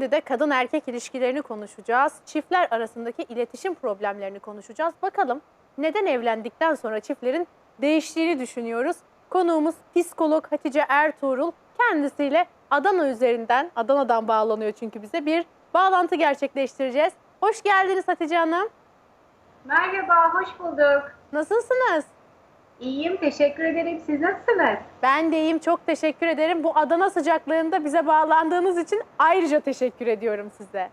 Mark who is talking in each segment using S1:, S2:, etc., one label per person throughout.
S1: Şimdi de kadın erkek ilişkilerini konuşacağız. Çiftler arasındaki iletişim problemlerini konuşacağız. Bakalım neden evlendikten sonra çiftlerin değiştiğini düşünüyoruz. Konuğumuz psikolog Hatice Ertuğrul. Kendisiyle Adana üzerinden, Adana'dan bağlanıyor çünkü bize bir bağlantı gerçekleştireceğiz. Hoş geldiniz Hatice Hanım.
S2: Merhaba, hoş bulduk.
S1: Nasılsınız?
S2: İyiyim, teşekkür ederim. Siz nasılsınız?
S1: Ben de iyiyim. Çok teşekkür ederim. Bu Adana sıcaklığında bize bağlandığınız için ayrıca teşekkür ediyorum size.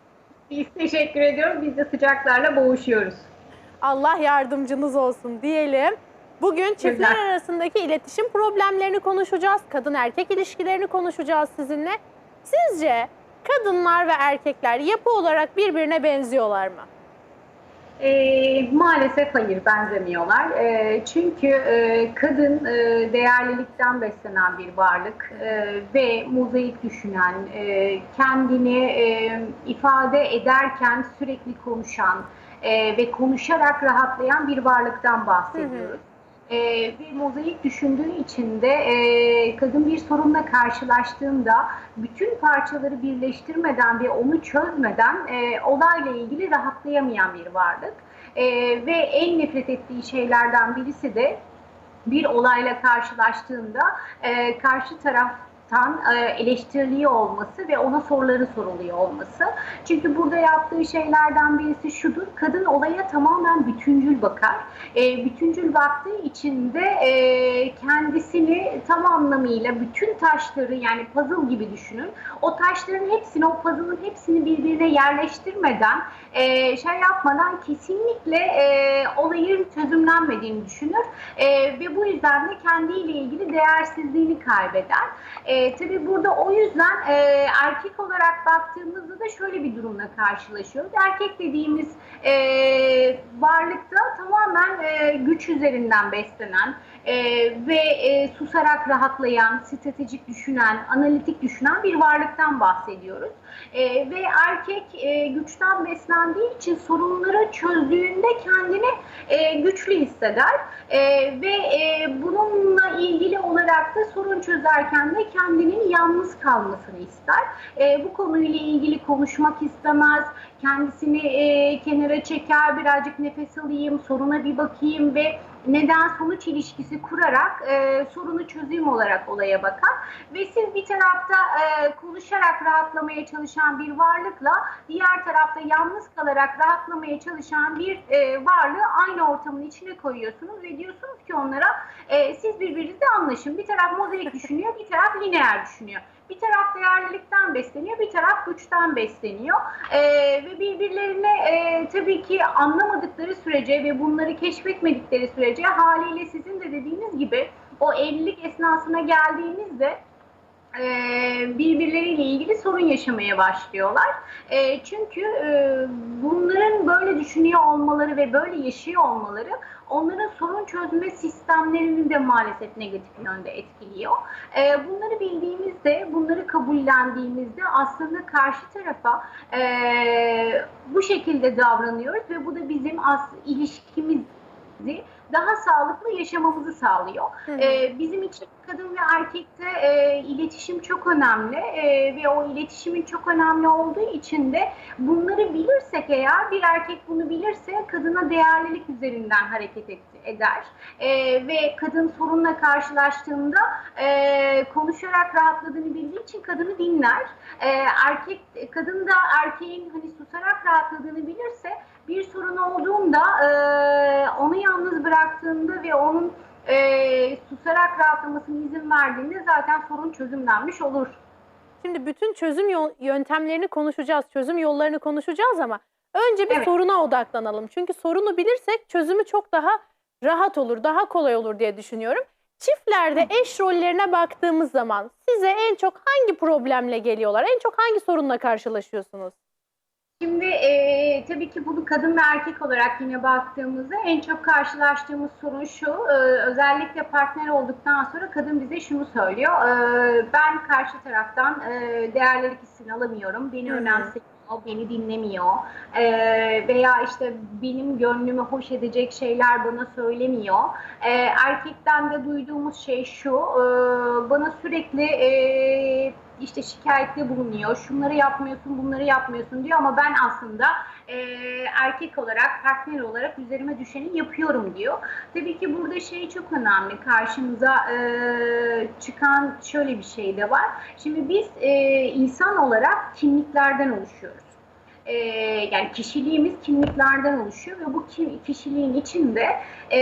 S2: Biz teşekkür ediyoruz. Biz de sıcaklarla boğuşuyoruz.
S1: Allah yardımcınız olsun diyelim. Bugün çiftler
S2: Güzel.
S1: arasındaki iletişim problemlerini konuşacağız. Kadın erkek ilişkilerini konuşacağız sizinle. Sizce kadınlar ve erkekler yapı olarak birbirine benziyorlar mı?
S2: Ee, maalesef hayır, benzemiyorlar. Ee, çünkü e, kadın e, değerlilikten beslenen bir varlık e, ve mozaik düşünen, e, kendini e, ifade ederken sürekli konuşan e, ve konuşarak rahatlayan bir varlıktan bahsediyoruz. E, bir mozaik düşündüğü için de e, kadın bir sorunla karşılaştığında bütün parçaları birleştirmeden ve onu çözmeden e, olayla ilgili rahatlayamayan bir varlık. E, ve en nefret ettiği şeylerden birisi de bir olayla karşılaştığında e, karşı taraftan e, eleştiriliyor olması ve ona soruları soruluyor olması. Çünkü burada yaptığı şeylerden birisi şudur. Kadın olaya tamamen bütüncül bakar. E, bütüncül baktığı için de e, kendisini tam anlamıyla bütün taşları yani puzzle gibi düşünün. O taşların hepsini, o puzzle'ın hepsini birbirine yerleştirmeden, şey yapmadan kesinlikle e, olayın çözümlenmediğini düşünür. Ve bu yüzden de kendiyle ilgili değersizliğini kaybeder. E, tabii burada o yüzden e, erkek olarak baktığımızda da şöyle bir durumla karşılaşıyoruz. Erkek dediğimiz e, varlıkta tamamen e, güç üzerinden beslenen e, ve e, susarak rahatlayan, stratejik düşünen, analitik düşünen bir varlıktan bahsediyoruz. E, ve erkek e, güçten beslendiği için sorunları çözdüğünde kendini e, güçlü hisseder E, ve e, bununla ilgili olarak da sorun çözerken de kendinin yalnız kalmasını ister. E, bu konuyla ilgili konuşmak istemez, kendisini e, kenara çeker, birazcık nefes alayım, soruna bir bakayım ve neden sonuç ilişkisi kurarak e, sorunu çözüm olarak olaya bakar. Ve siz bir tarafta e, konuşarak rahatlamaya çalışan bir varlıkla diğer tarafta yalnız kalarak rahatlamaya çalışan bir e, varlığı aynı ortamın içine koyuyorsunuz ve diyorsunuz ki onlara e, siz birbirinizle anlaşın. Bir taraf mozaik düşünüyor, bir taraf lineer düşünüyor. Bir taraf değerlilikten besleniyor, bir taraf güçten besleniyor. Ee, ve birbirlerine e, tabii ki anlamadıkları sürece ve bunları keşfetmedikleri sürece haliyle sizin de dediğiniz gibi o evlilik esnasına geldiğinizde e, birbirleriyle ilgili sorun yaşamaya başlıyorlar. E, çünkü e, bunların böyle düşünüyor olmaları ve böyle yaşıyor olmaları onların sorun çözme sistemlerini de maalesef negatif yönde etkiliyor. E, bunları bildiğimizde, bunları kabullendiğimizde aslında karşı tarafa e, bu şekilde davranıyoruz ve bu da bizim as ilişkimizi daha sağlıklı yaşamamızı sağlıyor.
S1: Hı hı.
S2: Ee, bizim için kadın ve erkekte e, iletişim çok önemli e, ve o iletişimin çok önemli olduğu için de bunları bilirsek eğer bir erkek bunu bilirse kadına değerlilik üzerinden hareket et, eder E, ve kadın sorunla karşılaştığında e, konuşarak rahatladığını bildiği için kadını dinler. E, erkek kadın da erkeğin hani susarak rahatladığını bilirse bir sorun olduğunda e, onu yalnız bıraktığında ve onun e, susarak rahatlamasına izin verdiğinde zaten sorun çözümlenmiş olur.
S1: Şimdi bütün çözüm yol- yöntemlerini konuşacağız, çözüm yollarını konuşacağız ama önce bir
S2: Evet.
S1: soruna odaklanalım. Çünkü sorunu bilirsek çözümü çok daha rahat olur, daha kolay olur diye düşünüyorum. Çiftlerde eş rollerine baktığımız zaman size en çok hangi problemle geliyorlar? En çok hangi sorunla karşılaşıyorsunuz?
S2: Şimdi e, tabii ki bunu kadın ve erkek olarak yine baktığımızda en çok karşılaştığımız sorun şu. e, özellikle partner olduktan sonra kadın bize şunu söylüyor. e, ben karşı taraftan e, değerlilik hissini alamıyorum. Beni önemsemiyor, beni dinlemiyor. E, veya işte benim gönlümü hoş edecek şeyler bana söylemiyor. E, erkekten de duyduğumuz şey şu. e, bana sürekli e, işte şikayette bulunuyor. Şunları yapmıyorsun, bunları yapmıyorsun diyor ama ben aslında e, erkek olarak, partner olarak üzerime düşeni yapıyorum diyor. Tabii ki burada şey çok önemli. Karşımıza e, çıkan şöyle bir şey de var. Şimdi biz e, insan olarak kimliklerden oluşuyoruz. E, yani kişiliğimiz kimliklerden oluşuyor ve bu kim, kişiliğin içinde e,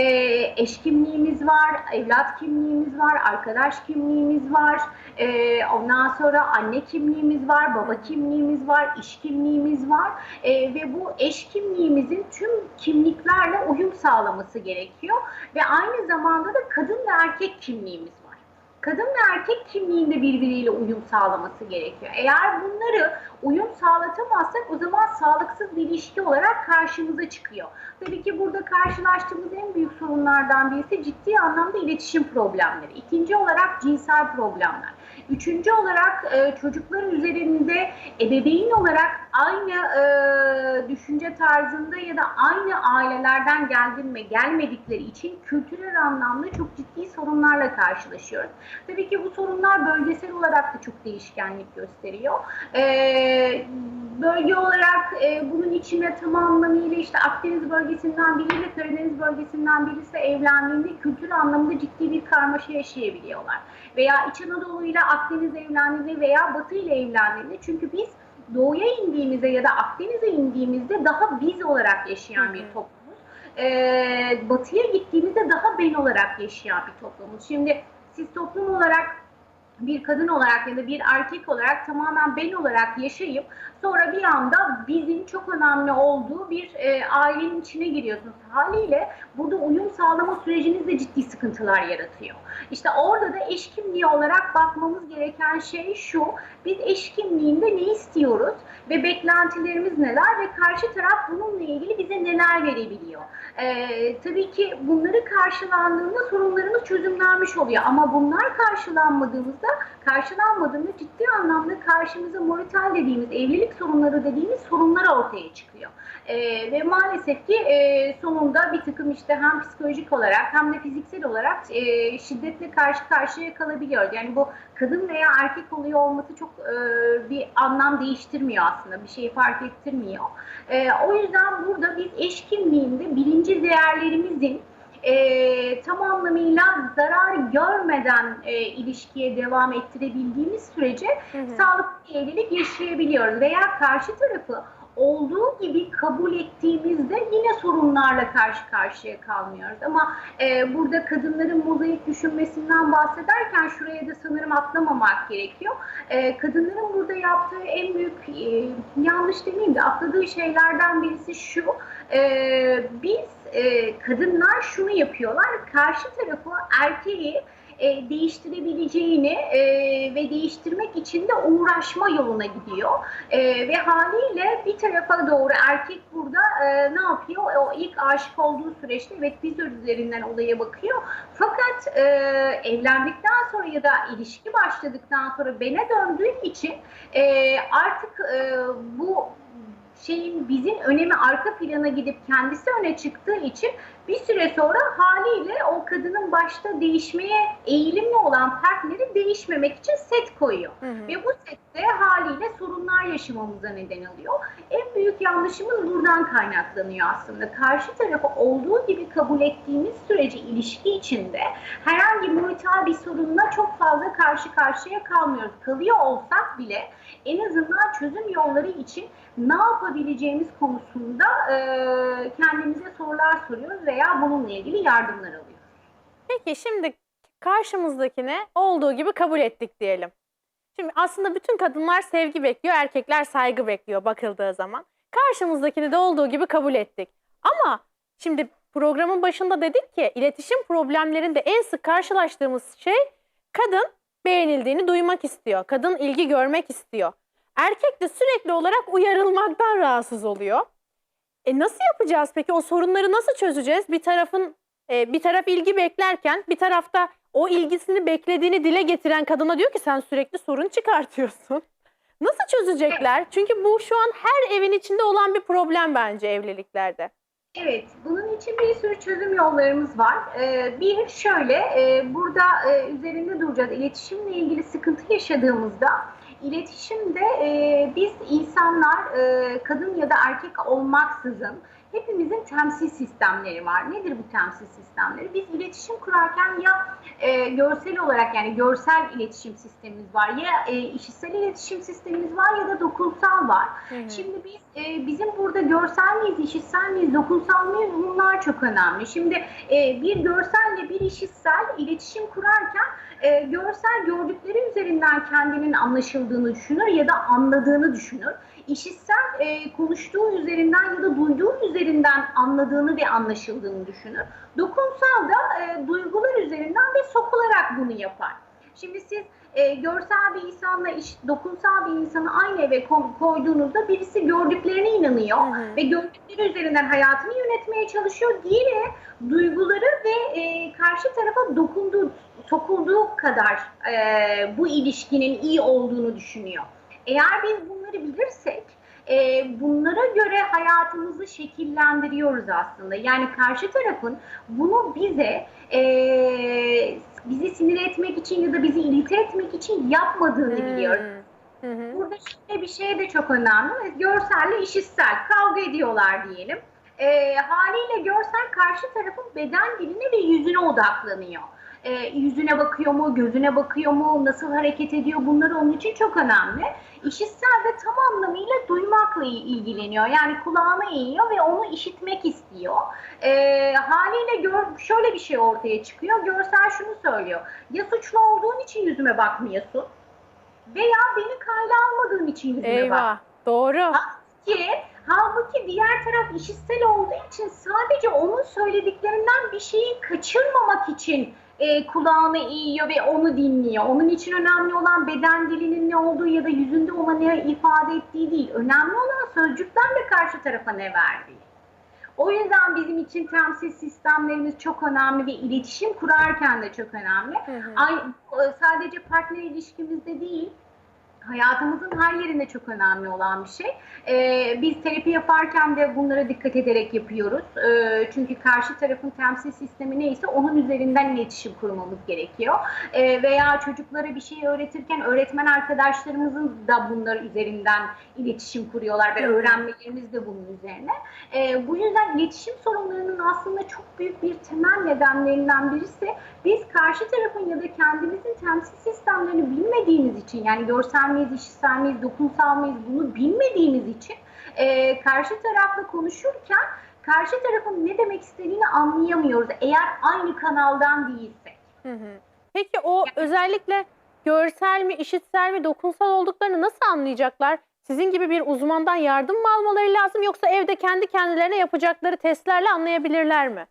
S2: eş kimliğimiz var, evlat kimliğimiz var, arkadaş kimliğimiz var, e, ondan sonra anne kimliğimiz var, baba kimliğimiz var, iş kimliğimiz var E, ve bu eş kimliğimizin tüm kimliklerle uyum sağlaması gerekiyor ve aynı zamanda da kadın ve erkek kimliğimiz var. Kadın ve erkek kimliğinde birbiriyle uyum sağlaması gerekiyor. Eğer bunları uyum sağlatamazsak o zaman sağlıksız bir ilişki olarak karşımıza çıkıyor. Tabii ki burada karşılaştığımız en büyük sorunlardan birisi ciddi anlamda iletişim problemleri. İkinci olarak cinsel problemler. Üçüncü olarak e, çocuklar üzerinde ebeveyn olarak aynı e, düşünce tarzında ya da aynı ailelerden geldim ve gelmedikleri için kültürel anlamda çok ciddi sorunlarla karşılaşıyoruz. Tabii ki bu sorunlar bölgesel olarak da çok değişkenlik gösteriyor. E, bölge olarak e, bunun içine tam anlamıyla işte Akdeniz bölgesinden biriyle Karadeniz bölgesinden birisi evlendiğinde kültür anlamında ciddi bir karmaşa yaşayabiliyorlar. Veya İç Anadolu ile Akdeniz evlendiğinde veya Batı ile evlendiğinde çünkü biz doğuya indiğimizde ya da Akdeniz'e indiğimizde daha biz olarak yaşayan bir toplumuz. Ee, batıya gittiğimizde daha ben olarak yaşayan bir toplumuz. Şimdi siz toplum olarak bir kadın olarak ya da bir erkek olarak tamamen ben olarak yaşayıp sonra bir anda bizim çok önemli olduğu bir e, ailenin içine giriyorsunuz. Haliyle burada uyum sağlama sürecinizde ciddi sıkıntılar yaratıyor. İşte orada da eş kimliği olarak bakmamız gereken şey şu. Biz eş kimliğinde ne istiyoruz ve beklentilerimiz neler ve karşı taraf bununla ilgili bize neler verebiliyor. Ee, tabii ki bunları karşılandığında sorunlarımız çözümlenmiş oluyor ama bunlar karşılanmadığımızda karşılanmadığında ciddi anlamda karşımıza morital dediğimiz evlilik sorunları dediğimiz sorunlar ortaya çıkıyor. Ee, ve maalesef ki e, sonunda bir takım işte hem psikolojik olarak hem de fiziksel olarak e, şiddetle karşı karşıya kalabiliyoruz. Yani bu kadın veya erkek oluyor olması çok e, bir anlam değiştirmiyor aslında. Bir şeyi fark ettirmiyor. E, o yüzden burada biz eş kimliğinde bilinci değerlerimizin e, tam anlamıyla zarar görmeden e, ilişkiye devam ettirebildiğimiz sürece
S1: Hı hı.
S2: sağlıklı bir evlilik yaşayabiliyoruz. Veya karşı tarafı olduğu gibi kabul ettiğimizde yine sorunlarla karşı karşıya kalmıyoruz. Ama e, burada kadınların mozaik düşünmesinden bahsederken şuraya da sanırım atlamamak gerekiyor. E, kadınların burada yaptığı en büyük e, yanlış demeyeyim de atladığı şeylerden birisi şu. E, biz e, kadınlar şunu yapıyorlar. Karşı tarafı erkeği e, değiştirebileceğini e, ve değiştirmek için de uğraşma yoluna gidiyor. E, ve haliyle bir tarafa doğru erkek burada e, ne yapıyor? O ilk aşık olduğu süreçte evet biz üzerinden olaya bakıyor. Fakat e, evlendikten sonra ya da ilişki başladıktan sonra bene döndüğü için e, artık e, bu şeyin bizim önemi arka plana gidip kendisi öne çıktığı için bir süre sonra haliyle o kadının başta değişmeye eğilimli olan partneri değişmemek için set koyuyor.
S1: Hı hı.
S2: Ve bu sette haliyle sorunlar yaşamamıza neden oluyor. En büyük yanlışımız buradan kaynaklanıyor aslında. Karşı tarafı olduğu gibi kabul ettiğimiz sürece ilişki içinde herhangi muhtal bir sorunla çok fazla karşı karşıya kalmıyoruz. Kalıyor olsak bile en azından çözüm yolları için ne yapabileceğimiz konusunda e, kendimize sorular soruyoruz veya bununla ilgili yardımlar alıyoruz.
S1: Peki şimdi karşımızdakine olduğu gibi kabul ettik diyelim. Şimdi aslında bütün kadınlar sevgi bekliyor, erkekler saygı bekliyor bakıldığı zaman. Karşımızdakini de olduğu gibi kabul ettik. Ama şimdi programın başında dedik ki iletişim problemlerinde en sık karşılaştığımız şey kadın beğenildiğini duymak istiyor. Kadın ilgi görmek istiyor. Erkek de sürekli olarak uyarılmaktan rahatsız oluyor. E nasıl yapacağız peki? O sorunları nasıl çözeceğiz? Bir tarafın e, bir taraf ilgi beklerken bir tarafta o ilgisini beklediğini dile getiren kadına diyor ki sen sürekli sorun çıkartıyorsun. Nasıl çözecekler? Çünkü bu şu an her evin içinde olan bir problem bence evliliklerde.
S2: Evet, bunun için bir sürü çözüm yollarımız var. Ee, bir şöyle, e, burada e, üzerinde duracağız. İletişimle ilgili sıkıntı yaşadığımızda İletişimde e, biz insanlar e, kadın ya da erkek olmaksızın hepimizin temsil sistemleri var. Nedir bu temsil sistemleri? Biz iletişim kurarken ya e, görsel olarak yani görsel iletişim sistemimiz var ya e, işitsel iletişim sistemimiz var ya da dokunsal var.
S1: Hı hı.
S2: Şimdi biz e, bizim burada görsel miyiz, işitsel miyiz, dokunsal mıyız bunlar çok önemli. Şimdi e, bir görselle bir işitsel iletişim kurarken e, görsel gördükleri üzerinden kendinin anlaşıldığını düşünür ya da anladığını düşünür. İşitsel e, konuştuğu üzerinden ya da duyduğu üzerinden anladığını ve anlaşıldığını düşünür. Dokunsal da e, duygular üzerinden ve sokularak bunu yapar. Şimdi siz e, görsel bir insanla iş, dokunsal bir insanı aynı eve ko- koyduğunuzda birisi gördüklerine inanıyor
S1: Hı hı.
S2: ve gördükleri üzerinden hayatını yönetmeye çalışıyor. Diğeri duyguları ve e, karşı tarafa dokunduğu, sokulduğu kadar e, bu ilişkinin iyi olduğunu düşünüyor. Eğer biz bunları bilirsek e, bunlara göre hayatımızı şekillendiriyoruz aslında. Yani karşı tarafın bunu bize e, bizi sinir etmek için ya da bizi irite etmek için yapmadığını biliyoruz.
S1: Hı hı.
S2: Burada şöyle bir şey de çok önemli. Görselle işitsel kavga ediyorlar diyelim. E, haliyle görsel karşı tarafın beden diline ve yüzüne odaklanıyor. E, yüzüne bakıyor mu, gözüne bakıyor mu, nasıl hareket ediyor bunlar onun için çok önemli. İşitsel de tam anlamıyla duymakla il- ilgileniyor. Yani kulağına eğiyor ve onu işitmek istiyor. E, haliyle gör, şöyle bir şey ortaya çıkıyor. Görsel şunu söylüyor. Ya suçlu olduğun için yüzüme bakmıyorsun veya beni kayda almadığın için yüzüme bak
S1: Eyvah. Doğru.
S2: ki halbuki diğer taraf işitsel olduğu için sadece onun söylediklerinden bir şeyi kaçırmamak için e, kulağını eğiyor ve onu dinliyor. Onun için önemli olan beden dilinin ne olduğu ya da yüzünde ona ne ifade ettiği değil. Önemli olan sözcüklerle karşı tarafa ne verdiği. O yüzden bizim için temsil sistemlerimiz çok önemli ve iletişim kurarken de çok önemli.
S1: Hı hı.
S2: Ay, sadece partner ilişkimizde değil, hayatımızın her yerinde çok önemli olan bir şey. Ee, biz terapi yaparken de bunlara dikkat ederek yapıyoruz. Ee, çünkü karşı tarafın temsil sistemi neyse onun üzerinden iletişim kurmamız gerekiyor. Ee, veya çocuklara bir şey öğretirken öğretmen arkadaşlarımızın da bunlar üzerinden iletişim kuruyorlar ve öğrenmelerimiz de bunun üzerine. Ee, bu yüzden iletişim sorunlarının aslında çok büyük bir temel nedenlerinden birisi biz karşı tarafın ya da kendimizin temsil sistemlerini bilmediğimiz için yani görsel miyiz, işitsel miyiz, dokunsal mıyız bunu bilmediğimiz için e, karşı tarafla konuşurken karşı tarafın ne demek istediğini anlayamıyoruz eğer aynı kanaldan değilsek.
S1: Hı hı. Peki o özellikle görsel mi, işitsel mi, dokunsal olduklarını nasıl anlayacaklar? Sizin gibi bir uzmandan yardım mı almaları lazım yoksa evde kendi kendilerine yapacakları testlerle anlayabilirler mi?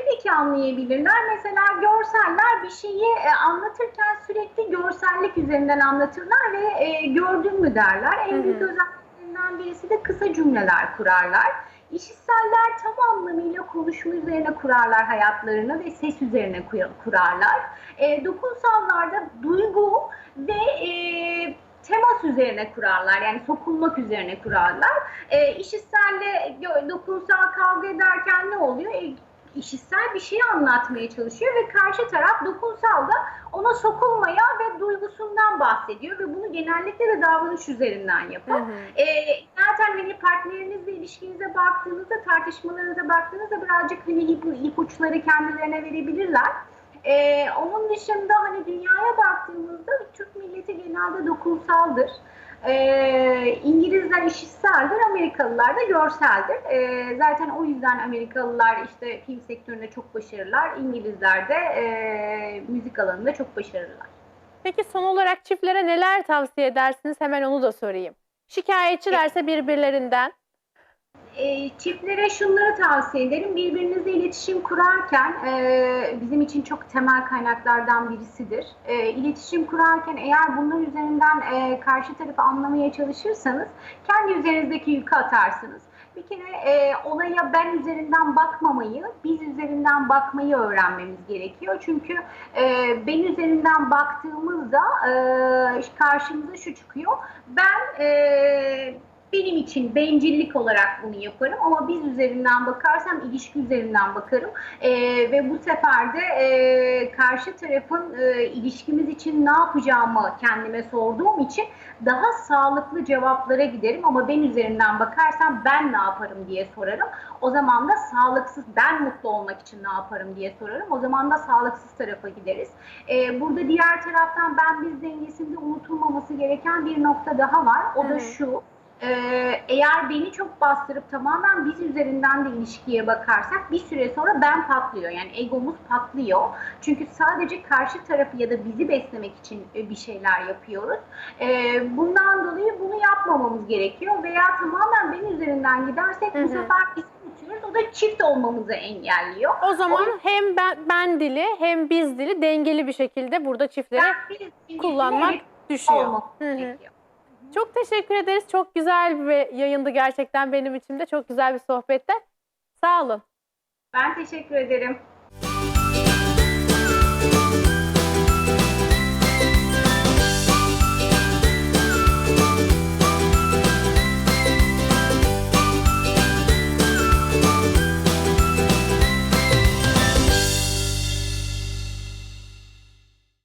S2: Tabii ki anlayabilirler. Mesela görseller bir şeyi e, anlatırken sürekli görsellik üzerinden anlatırlar ve e, gördün mü derler. En
S1: Hı hı.
S2: büyük özelliklerinden birisi de kısa cümleler kurarlar. İşitseller tam anlamıyla konuşma üzerine kurarlar hayatlarını ve ses üzerine kurarlar. E, dokunsallarda duygu ve e, temas üzerine kurarlar. Yani sokulmak üzerine kurarlar. E, işitselle dokunsal kavga ederken ne oluyor? E, işitsel bir şeyi anlatmaya çalışıyor ve karşı taraf dokunsal da ona sokulmaya ve duygusundan bahsediyor ve bunu genellikle de davranış üzerinden
S1: Hı
S2: yapar.
S1: hı.
S2: E, zaten hani partnerinizle ilişkinize baktığınızda, tartışmalarınıza baktığınızda birazcık hani ip, ipuçları kendilerine verebilirler. E, onun dışında hani dünyaya baktığımızda Türk milleti genelde dokunsaldır. E, İngilizler işitseldir, Amerikalılar da görseldir. E, zaten o yüzden Amerikalılar işte film sektöründe çok başarılılar, İngilizler de e, müzik alanında çok başarılılar.
S1: Peki son olarak çiftlere neler tavsiye edersiniz? Hemen onu da sorayım. Şikayetçilerse birbirlerinden.
S2: E, çiftlere şunları tavsiye ederim. Birbirinizle iletişim kurarken e, bizim için çok temel kaynaklardan birisidir. E, iletişim kurarken eğer bunlar üzerinden e, karşı tarafı anlamaya çalışırsanız kendi üzerinizdeki yükü atarsınız. Bir kere e, olaya ben üzerinden bakmamayı, biz üzerinden bakmayı öğrenmemiz gerekiyor. Çünkü e, ben üzerinden baktığımızda e, karşımıza şu çıkıyor. Ben e, benim için bencillik olarak bunu yaparım ama biz üzerinden bakarsam ilişki üzerinden bakarım Ee, ve bu sefer de e, karşı tarafın e, ilişkimiz için ne yapacağımı kendime sorduğum için daha sağlıklı cevaplara giderim ama ben üzerinden bakarsam ben ne yaparım diye sorarım. O zaman da sağlıksız ben mutlu olmak için ne yaparım diye sorarım. O zaman da sağlıksız tarafa gideriz. Ee, burada diğer taraftan ben biz dengesinde unutulmaması gereken bir nokta daha var. O
S1: Hı
S2: da şu. Ee, eğer beni çok bastırıp tamamen biz üzerinden de ilişkiye bakarsak bir süre sonra ben patlıyor. Yani egomuz patlıyor. Çünkü sadece karşı tarafı ya da bizi beslemek için e, bir şeyler yapıyoruz. Ee, bundan dolayı bunu yapmamamız gerekiyor. Veya tamamen ben üzerinden gidersek
S1: Hı hı.
S2: bu sefer biz unutuyoruz. O da çift olmamızı engelliyor.
S1: O zaman hem ben, ben dili hem biz dili dengeli bir şekilde burada çiftlere
S2: Ben biz ilişkide
S1: kullanmak
S2: evet
S1: düşüyor.
S2: olmamız gerekiyor.
S1: Çok teşekkür ederiz. Çok güzel bir yayındı gerçekten benim için de. Çok güzel bir sohbette. Sağ olun.
S2: Ben teşekkür ederim.